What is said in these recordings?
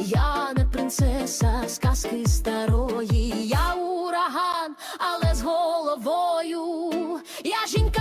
Я не принцеса сказки старої, я ураган, але з головою я жінка.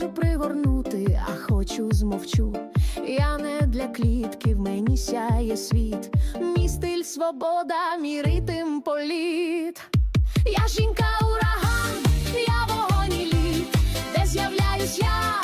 Можу пригорнути, а хочу змовчу. Я не для клітки, в мені сяє світ. Мій стиль свобода, мій ритм політ. Я жінка ураган, я вогонь і лід, де з'являюсь я,